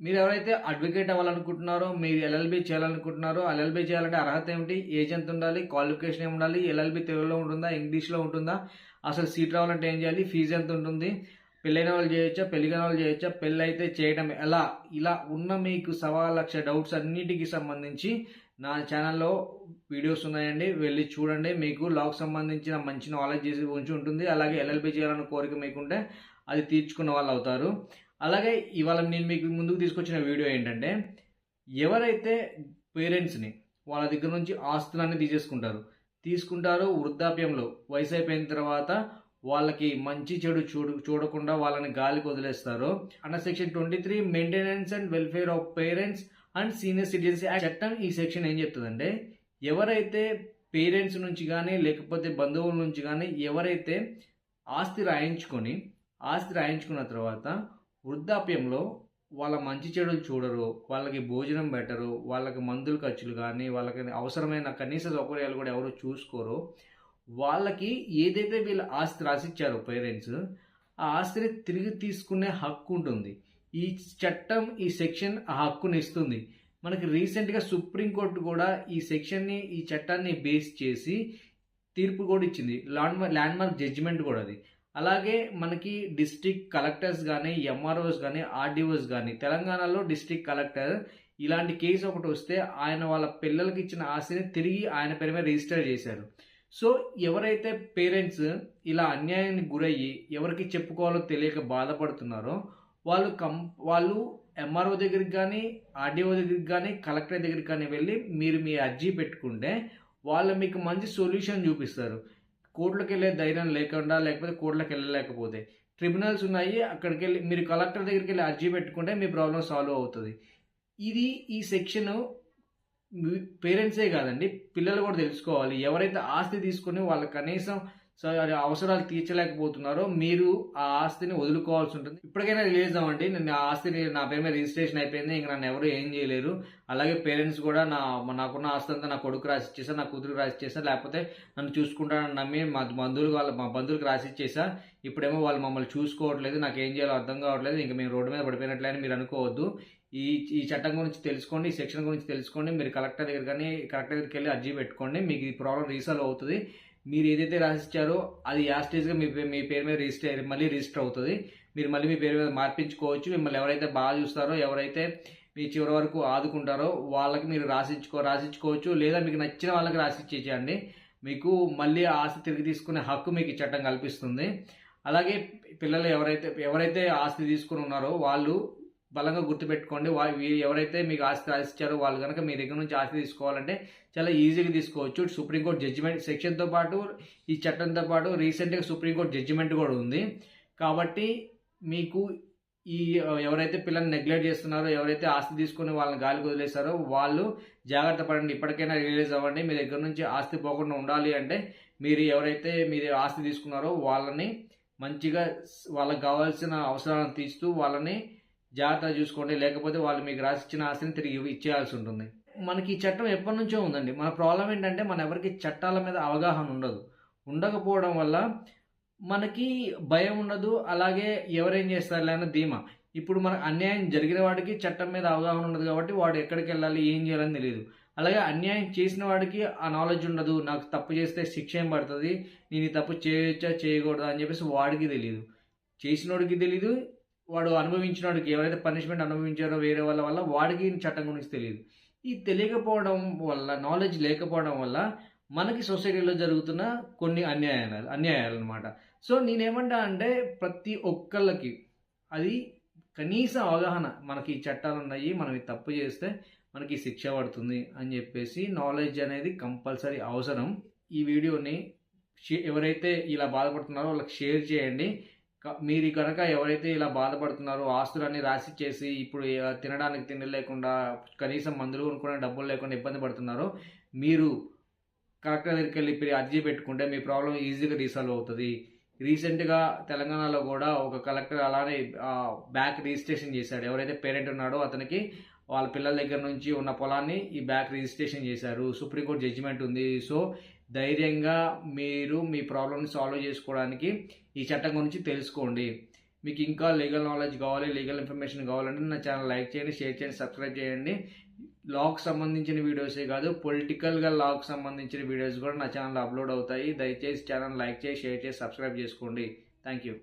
మీరు ఎవరైతే అడ్వకేట్ అవ్వాలనుకుంటున్నారో మీరు ఎల్ఎల్బి చేయాలనుకుంటున్నారో ఎల్ఎల్బి చేయాలంటే అర్హత ఏమిటి? ఏజ్ ఎంత ఉండాలి క్వాలిఫికేషన్ ఏమి ఉండాలి? ఎల్ఎల్బి తెలుగులో ఉంటుందా? ఇంగ్లీష్లో ఉంటుందా? అసలు సీట్ రావాలంటే ఏం చేయాలి? ఫీజు ఎంత ఉంటుంది? పెళ్ళైన వాళ్ళు చేయొచ్చా? పెళ్ళిన వాళ్ళు చేయొచ్చా? పెళ్ళి అయితే చేయడం ఎలా? ఇలా ఉన్న మీకు సవా లక్ష డౌట్స్ అన్నిటికీ సంబంధించి నా ఛానల్లో వీడియోస్ ఉన్నాయండి. వెళ్ళి చూడండి. మీకు లాకు సంబంధించిన మంచి నాలెడ్జ్ చేసి ఉంచి ఉంటుంది. అలాగే ఎల్ఎల్బి చేయాలన్న కోరిక మీకుంటే అది తీర్చుకున్న వాళ్ళు అవుతారు అలాగే ఇవాళ నేను మీకు ముందుకు తీసుకొచ్చిన వీడియో ఏంటంటే ఎవరైతే పేరెంట్స్ని వాళ్ళ దగ్గర నుంచి ఆస్తులన్నీ తీసేసుకుంటారు తీసుకుంటారు వృద్ధాప్యంలో వయసు అయిపోయిన తర్వాత వాళ్ళకి మంచి చెడు చూడు చూడకుండా వాళ్ళని గాలికి వదిలేస్తారు అన్న section twenty three maintenance and welfare of parents and senior citizens చట్టం ఈ సెక్షన్ ఏం చెప్తుందంటే ఎవరైతే పేరెంట్స్ నుంచి కానీ లేకపోతే బంధువుల నుంచి కానీ ఎవరైతే ఆస్తి రాయించుకొని ఆస్తి రాయించుకున్న తర్వాత వృద్ధాప్యంలో వాళ్ళ మంచి చెడులు చూడరు వాళ్ళకి భోజనం పెట్టరు వాళ్ళకి మందులు ఖర్చులు కానీ వాళ్ళకి అవసరమైన కనీస సౌకర్యాలు కూడా ఎవరు చూసుకోరు. వాళ్ళకి ఏదైతే వీళ్ళ ఆస్తి రాసిచ్చారో పేరెంట్స్ ఆ ఆస్తిని తిరిగి తీసుకునే హక్కు ఉంటుంది. ఈ చట్టం ఈ సెక్షన్ ఆ హక్కుని ఇస్తుంది. మనకి రీసెంట్గా సుప్రీంకోర్టు కూడా ఈ సెక్షన్ని ఈ చట్టాన్ని బేస్ చేసి తీర్పు కూడా ఇచ్చింది. ల్యాండ్ ల్యాండ్ మార్క్ జడ్జిమెంట్ కూడా అది. అలాగే మనకి డిస్ట్రిక్ట్ కలెక్టర్స్ కానీ ఎంఆర్ఓస్ కానీ ఆర్డీఓస్ కానీ తెలంగాణలో డిస్ట్రిక్ట్ కలెక్టర్ ఇలాంటి కేసు ఒకటి వస్తే ఆయన వాళ్ళ పిల్లలకి ఇచ్చిన ఆస్తిని తిరిగి ఆయన పేరు మీద రిజిస్టర్ చేశారు. సో ఎవరైతే పేరెంట్స్ ఇలా అన్యాయానికి గురయ్యి ఎవరికి చెప్పుకోవాలో తెలియక బాధపడుతున్నారో వాళ్ళు కం వాళ్ళు ఎంఆర్ఓ దగ్గరికి కానీ ఆర్డీఓ దగ్గరికి కానీ కలెక్టర్ దగ్గరికి కానీ వెళ్ళి మీరు మీ అర్జీ పెట్టుకుంటే వాళ్ళు మీకు మంచి సొల్యూషన్ చూపిస్తారు. కోర్టులకు వెళ్ళే ధైర్యం లేకుండా లేకపోతే కోర్టులకు వెళ్ళలేకపోతే ట్రిబ్యునల్స్ ఉన్నాయి అక్కడికి వెళ్ళి మీరు కలెక్టర్ దగ్గరికి వెళ్ళి అర్జీ పెట్టుకుంటే మీ ప్రాబ్లం సాల్వ్ అవుతుంది. ఇది ఈ సెక్షన్ పేరెంట్సే కాదండి పిల్లలు కూడా తెలుసుకోవాలి. ఎవరైతే ఆస్తి తీసుకుని వాళ్ళు కనీసం సో అది అవసరాలు తీర్చలేకపోతున్నారో. మీరు ఆ ఆస్తిని వదులుకోవాల్సి ఉంటుంది. ఇప్పటికైనా రిలీజ్ అవ్వండి. నేను ఆ ఆస్తిని నా పేరు మీద రిజిస్ట్రేషన్ అయిపోయింది. ఇంకా నన్ను ఎవరు ఏం చేయలేరు. అలాగే పేరెంట్స్ కూడా నా నాకున్న ఆస్తి అంతా నా కొడుకు రాసి ఇచ్చేసా నా కూతురికి రాసి ఇచ్చేసా లేకపోతే నన్ను చూసుకుంటానని నమ్మి మా బంధువులకు వాళ్ళ మా బంధువులకు రాసి ఇచ్చేసా. ఇప్పుడేమో వాళ్ళు మమ్మల్ని చూసుకోవట్లేదు. నాకు ఏం చేయాలో అర్థం కావట్లేదు. ఇంకా మేము రోడ్డు మీద పడిపోయినట్లే అని మీరు అనుకోవద్దు. ఈ ఈ చట్టం గురించి తెలుసుకోండి ఈ సెక్షన్ గురించి తెలుసుకోండి. మీరు కలెక్టర్ దగ్గర కానీ కలెక్టర్ దగ్గరికి వెళ్ళి అర్జీ పెట్టుకోండి. మీకు ఈ ప్రాబ్లం రీసాల్వ్ అవుతుంది. మీరు ఏదైతే రాసిచ్చారో అది యాస్టేజ్గా మీ మీ పేరు మీద రిజిస్టర్ మళ్ళీ రిజిస్టర్ అవుతుంది. మీరు మళ్ళీ మీ పేరు మీద మార్పించుకోవచ్చు. మిమ్మల్ని ఎవరైతే బాగా చూస్తారో ఎవరైతే మీ చివరి వరకు ఆదుకుంటారో వాళ్ళకి మీరు రాసిచ్చుకో రాసిచ్చుకోవచ్చు. లేదా మీకు నచ్చిన వాళ్ళకి రాసిచ్చేయండి మీకు మళ్ళీ ఆస్తి తిరిగి తీసుకునే హక్కు మీకు చట్టం కల్పిస్తుంది. అలాగే పిల్లలు ఎవరైతే ఎవరైతే ఆస్తి తీసుకుని ఉన్నారో వాళ్ళు బలంగా గుర్తుపెట్టుకోండి. వా ఎవరైతే మీకు ఆస్తి రాసిచ్చారో వాళ్ళు కనుక మీ దగ్గర నుంచి ఆస్తి తీసుకోవాలంటే చాలా ఈజీగా తీసుకోవచ్చు. సుప్రీంకోర్టు జడ్జిమెంట్ సెక్షన్తో పాటు ఈ చట్టంతో పాటు రీసెంట్గా సుప్రీంకోర్టు జడ్జిమెంట్ కూడా ఉంది. కాబట్టి మీకు ఈ ఎవరైతే పిల్లల్ని నెగ్లెక్ట్ చేస్తున్నారో ఎవరైతే ఆస్తి తీసుకుని వాళ్ళని గాలికి వదిలేస్తారో వాళ్ళు జాగ్రత్త పడండి. ఇప్పటికైనా రిలీజ్ అవ్వండి. మీ దగ్గర నుంచి ఆస్తి పోకుండా ఉండాలి అంటే మీరు ఎవరైతే మీరు ఆస్తి తీసుకున్నారో వాళ్ళని మంచిగా వాళ్ళకు వాళ్ళకి కావాల్సిన అవసరాలను తీస్తూ వాళ్ళని జాగ్రత్తగా చూసుకోండి. లేకపోతే వాళ్ళు మీకు రాసిచ్చిన ఆస్తిని తిరిగి ఇచ్చేయాల్సి ఉంటుంది. మనకి ఈ చట్టం ఎప్పటి నుంచో ఉందండి. మన ప్రాబ్లం ఏంటంటే మన ఎవరికి చట్టాల మీద అవగాహన ఉండదు. ఉండకపోవడం వల్ల మనకి భయం ఉండదు. అలాగే ఎవరేం చేస్తారులే అన్న ధీమా. ఇప్పుడు మనకు అన్యాయం జరిగిన వాడికి చట్టం మీద అవగాహన ఉండదు కాబట్టి వాడు ఎక్కడికి వెళ్ళాలి ఏం చేయాలని తెలియదు. అలాగే అన్యాయం చేసిన వాడికి ఆ నాలెడ్జ్ ఉండదు. నాకు తప్పు చేస్తే శిక్ష ఏం పడుతుంది? నేను ఈ తప్పు చేయొచ్చా చేయకూడదా అని చెప్పేసి వాడికి తెలియదు చేసినోడికి తెలియదు వాడు అనుభవించినోడికి ఎవరైతే పనిష్మెంట్ అనుభవించారో వేరే వాళ్ళ వల్ల వాడికి ఈ చట్టం గురించి తెలియదు. ఈ తెలియకపోవడం వల్ల నాలెడ్జ్ లేకపోవడం వల్ల మనకి సొసైటీలో జరుగుతున్న కొన్ని అన్యాయాలు అన్యాయాలు అనమాట సో నేనేమంటా అంటే ప్రతి ఒక్కళ్ళకి అది కనీస అవగాహన మనకి ఈ చట్టాలు ఉన్నాయి మనం తప్పు చేస్తే మనకి శిక్ష పడుతుంది అని చెప్పేసి నాలెడ్జ్ అనేది కంపల్సరీ అవసరం. ఈ వీడియోని షే- ఎవరైతే ఇలా బాధపడుతున్నారో వాళ్ళకి షేర్ చేయండి. మీరు కనుక ఎవరైతే ఇలా బాధపడుతున్నారో ఆస్తులన్నీ రాసి చేసి ఇప్పుడు తినడానికి తిండి లేకుండా కనీసం మందులు కొనుక్కునే డబ్బులు లేకుండా ఇబ్బంది పడుతున్నారో మీరు కలెక్టర్ దగ్గరికి వెళ్ళి అర్జీ పెట్టుకుంటే మీ ప్రాబ్లం ఈజీగా రీసాల్వ్ అవుతుంది. రీసెంట్గా తెలంగాణలో కూడా ఒక కలెక్టర్ అలానే బ్యాక్ రిజిస్ట్రేషన్ చేశాడు. ఎవరైతే పేరెంట్ ఉన్నాడో అతనికి వాళ్ళ పిల్లల దగ్గర నుంచి ఉన్న పొలాన్ని ఈ బ్యాక్ రిజిస్ట్రేషన్ చేశారు. సుప్రీంకోర్టు జడ్జిమెంట్ ఉంది. సో ధైర్యంగా మీరు మీ ప్రాబ్లమ్ని సాల్వ్ చేసుకోవడానికి ఈ చట్టం గురించి తెలుసుకోండి. మీకు ఇంకా లీగల్ నాలెడ్జ్ కావాలి లీగల్ ఇన్ఫర్మేషన్ కావాలంటే నా ఛానల్ లైక్ చేయండి షేర్ చేయండి సబ్స్క్రైబ్ చేయండి. లాక్ సంబంధించిన వీడియోసే కాదు పొలిటికల్గా లాక్ సంబంధించిన వీడియోస్ కూడా నా ఛానల్ అప్లోడ్ అవుతాయి. దయచేసి ఛానల్ లైక్ చేసి షేర్ చేసి సబ్స్క్రైబ్ చేసుకోండి. Thank you